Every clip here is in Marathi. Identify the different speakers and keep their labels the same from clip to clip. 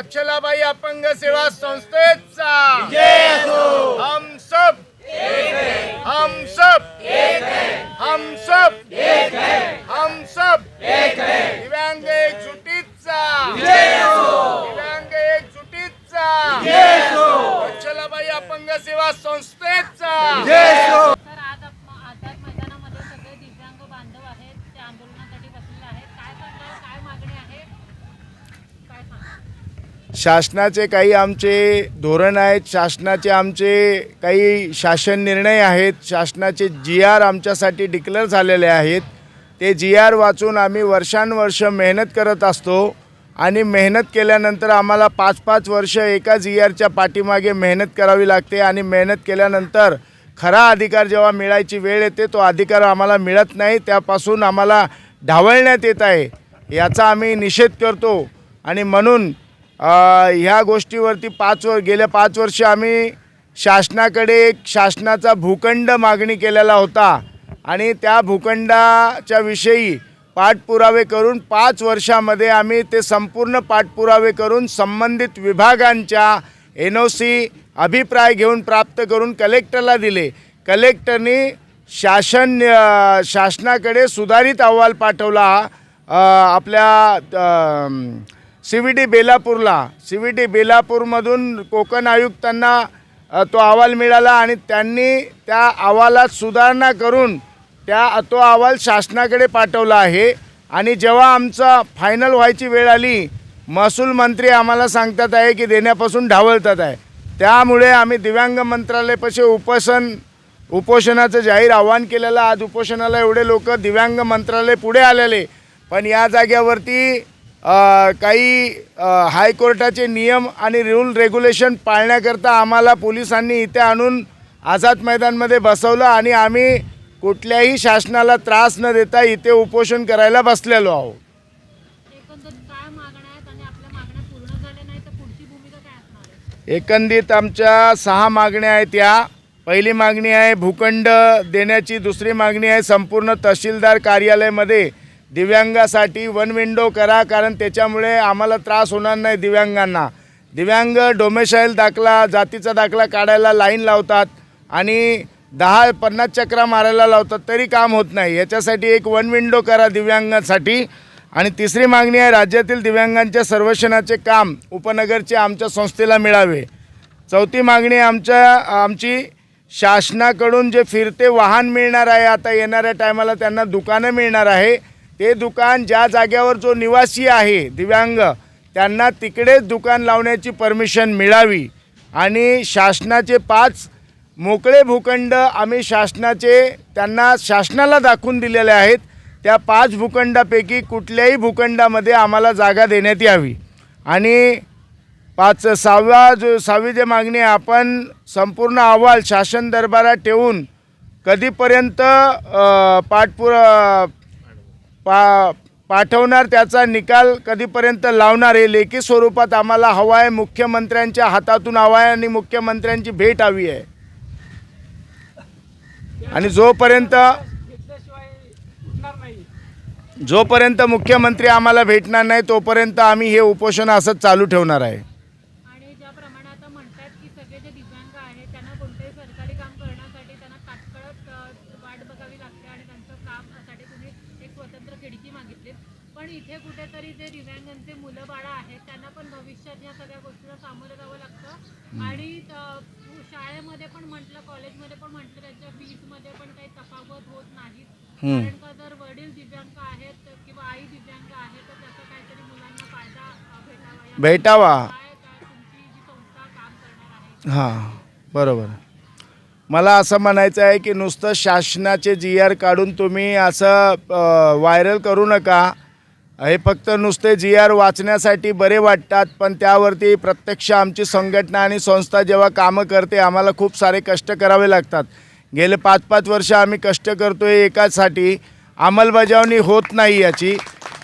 Speaker 1: वत्सलाबाई अपंग सेवा संस्थेचा. हम सब हम सब. हम सब. हम सब दिव्यांग एक सुटीचा दिव्यांग एक सुटीचा वत्सलाबाई अपंग सेवा संस्थेचा
Speaker 2: तर आज आप- आझाद मैदानामध्ये सगळे दिव्यांग बांधव आहेत ते आंदोलनासाठी बसलेले आहेत काय सांगाल काय मागणी आहे काय सांगा
Speaker 1: शासनाचे काही आमचे धोरण आहेत शासनाचे आमचे काही शासन निर्णय आहेत शासनाचे जी आर आमच्यासाठी डिक्लेअर झालेले आहेत. ते जी आर वाचून आम्ही वर्षानुवर्ष मेहनत करत असतो आणि मेहनत केल्यानंतर आम्हाला पाच पाच वर्ष एका जी आरच्या पाठीमागे मेहनत करावी लागते आणि मेहनत केल्यानंतर खरा अधिकार जेव्हा मिळायची वेळ येते तो अधिकार आम्हाला मिळत नाही. त्यापासून आम्हाला ढावळण्यात येत आहे. याचा आम्ही निषेध करतो आणि म्हणून ह्या गोष्टीवरती पाच वर गेल्या पाच वर्ष आम्ही शासनाकडे एक शासनाचा भूखंड मागणी केलेला होता. आणि त्या भूखंडाच्या विषयी पाठपुरावे करून पाच वर्षामध्ये आम्ही ते संपूर्ण पाठपुरावे करून संबंधित विभागांच्या एन ओ सी अभिप्राय घेऊन प्राप्त करून कलेक्टरला दिले. कलेक्टरनी शासन शासनाकडे सुधारित अहवाल पाठवला. आपल्या सी व्ही टी बेलापूरला. सी व्ही टी बेलापूरमधून कोकण आयुक्तांना तो अहवाल मिळाला आणि त्यांनी त्या अहवालात सुधारणा करून त्या तो अहवाल शासनाकडे पाठवला आहे. आणि जेव्हा आमचा फायनल व्हायची वेळ आली महसूल मंत्री आम्हाला सांगतात आहे की देण्यापासून ढावळतात आहे. त्यामुळे आम्ही दिव्यांग मंत्रालयापाशी उपोषण उपोषणाचं जाहीर आव्हान केलेलं आज उपोषणाला एवढे लोक दिव्यांग मंत्रालय पुढे आलेले. पण या जाग्यावरती काही हायकोर्टाचे नियम आणि रूल रेग्युलेशन पाळण्याकरता आम्हाला पोलिसांनी इथे आणून आझाद मैदानमध्ये बसवलं आणि आम्ही कुठल्याही शासनाला त्रास न देता इथे उपोषण करायला बसलेलो आहोत.
Speaker 2: एकंदरीत
Speaker 1: आमच्या सहा मागण्या आहेत या. पहिली मागणी आहे भूखंड देण्याची दुसरी मागणी आहे संपूर्ण तहसीलदार कार्यालयामध्ये दिव्यांगासाठी वन विंडो करा कारण त्याच्यामुळे आम्हाला त्रास होणार नाही दिव्यांगांना. दिव्यांग डोमेशाईल दाखला जातीचा दाखला काढायला लाईन लावतात आणि दहा पन्नास चक्रा मारायला लावतात तरी काम होत नाही. याच्यासाठी एक वन विंडो करा दिव्यांगांसाठी. आणि तिसरी मागणी आहे राज्यातील दिव्यांगांच्या सर्वेक्षणाचे काम उपनगरचे आमच्या संस्थेला मिळावे. चौथी मागणी आमच्या आमची शासनाकडून जे फिरते वाहन मिळणार आहे आता येणाऱ्या टायमाला त्यांना दुकानं मिळणार आहे. ते दुकान ज्या जाग्यावर जो निवासी आहे दिव्यांग त्यांना तिकडेच दुकान लावण्याची परमिशन मिळावी. आणि शासनाचे पाच मोकळे भूखंड आम्ही शासनाचे त्यांना शासनाला दाखवून दिलेले आहेत. त्या पाच भूखंडापैकी कुठल्याही भूखंडामध्ये आम्हाला जागा देण्यात यावी. आणि पाच सहावा जो सहावी जे मागणी आहे आपण संपूर्ण अहवाल शासन दरबारात ठेवून कधीपर्यंत पाठपुरा पा पाठवणार त्याचा निकाल कधीपर्यंत लावणार हे लेखी स्वरूपात आम्हाला हवा आहे. मुख्यमंत्र्यांच्या हातातून हवा आहे आणि मुख्यमंत्र्यांची भेट हवी आहे. आणि जोपर्यंत जोपर्यंत मुख्यमंत्री आम्हाला भेटणार नाही तोपर्यंत आम्ही हे उपोषण असंच चालू ठेवणार आहे
Speaker 2: आणि ज्याप्रमाणे आता म्हणतात की सगळे जे दिव्यांग आहेत त्यांना कोणतेही सरकारी काम करण्यासाठी त्यांना तात्काळ अ, वाट बघावी लागते आणि त्यांचं कामासाठी तुम्ही एक स्वतंत्र खिडकी मागितली पण इथे कुठेतरी जे दिव्यांगांचे मुलं बाळं आहेत त्यांना पण भविष्यात या सगळ्या गोष्टीला सामोरं जावं लागतं. आणि शाळेमध्ये पण म्हटलं कॉलेजमध्ये पण म्हटलं त्यांच्या फीजमध्ये पण काही तफावत होत नाही. कारण का जर वडील दिव्यांग आहेत किंवा आई दिव्यांग आहे तर त्याचा काहीतरी मुलांना फायदा भेटावा. तुमची जी संस्था काम करणार आहे.
Speaker 1: हां बरोबर. मला असं म्हणायचं आहे की नुसतं शासनाचे जी आर काढून तुम्ही असं व्हायरल करू नका. हे फक्त नुसते जी आर वाचण्यासाठी बरे वाटतात पण त्यावरती प्रत्यक्ष आमची संघटना आणि संस्था जेव्हा कामं करते आम्हाला खूप सारे कष्ट करावे लागतात. गेले पाच पाच वर्ष आम्ही कष्ट करतो आहे एकासाठी अंमलबजावणी होत नाही याची.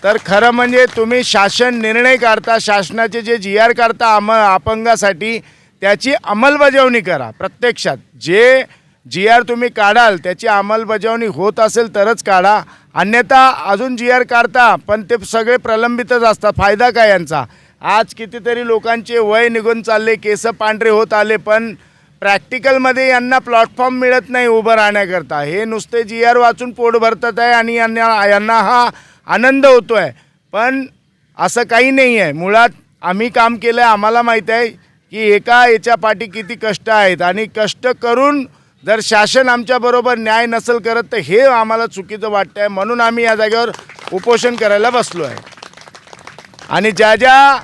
Speaker 1: तर खरं म्हणजे तुम्ही शासन निर्णय काढता शासनाचे जे जी आर काढता अम अपंगासाठी त्याची अंमलबजावणी करा प्रत्यक्षात. जे जी आर तुम्ही काढाल त्याची अंमलबजावणी होत असेल तरच काढा. अन्यथा अजून जी आर काढता पण ते सगळे प्रलंबितच असतात. फायदा काय यांचा? आज कितीतरी लोकांचे वय निघून चालले केस पांढरे होत आले पण प्रॅक्टिकलमध्ये यांना प्लॅटफॉर्म मिळत नाही उभं राहण्याकरता. हे नुसते जी आर वाचून पोट भरतात आहे आणि यांना यांना हा आनंद होतो आहे पण असं काही नाही आहे मुळात आम्ही काम केलं आहे आम्हाला माहीत आहे की एका याच्या पाठी किती कष्ट आहेत. आणि कष्ट करून जर शासन आमच्याबरोबर न्याय नसेल करत तर हे आम्हाला चुकीचं वाटतं आहे म्हणून आम्ही या जागेवर उपोषण करायला बसलो आहे आणि ज्या ज्या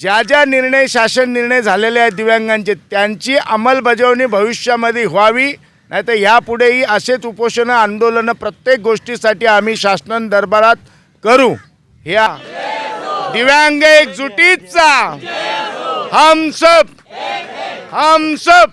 Speaker 1: ज्या ज्या निर्णय शासन निर्णय झालेले आहेत दिव्यांगांचे त्यांची अंमलबजावणी भविष्यामध्ये व्हावी. नाही तर यापुढेही असेच उपोषणं आंदोलनं प्रत्येक गोष्टीसाठी आम्ही शासन दरबारात करू. ह्या दिव्यांग एकजुटीचा हम सब हम सब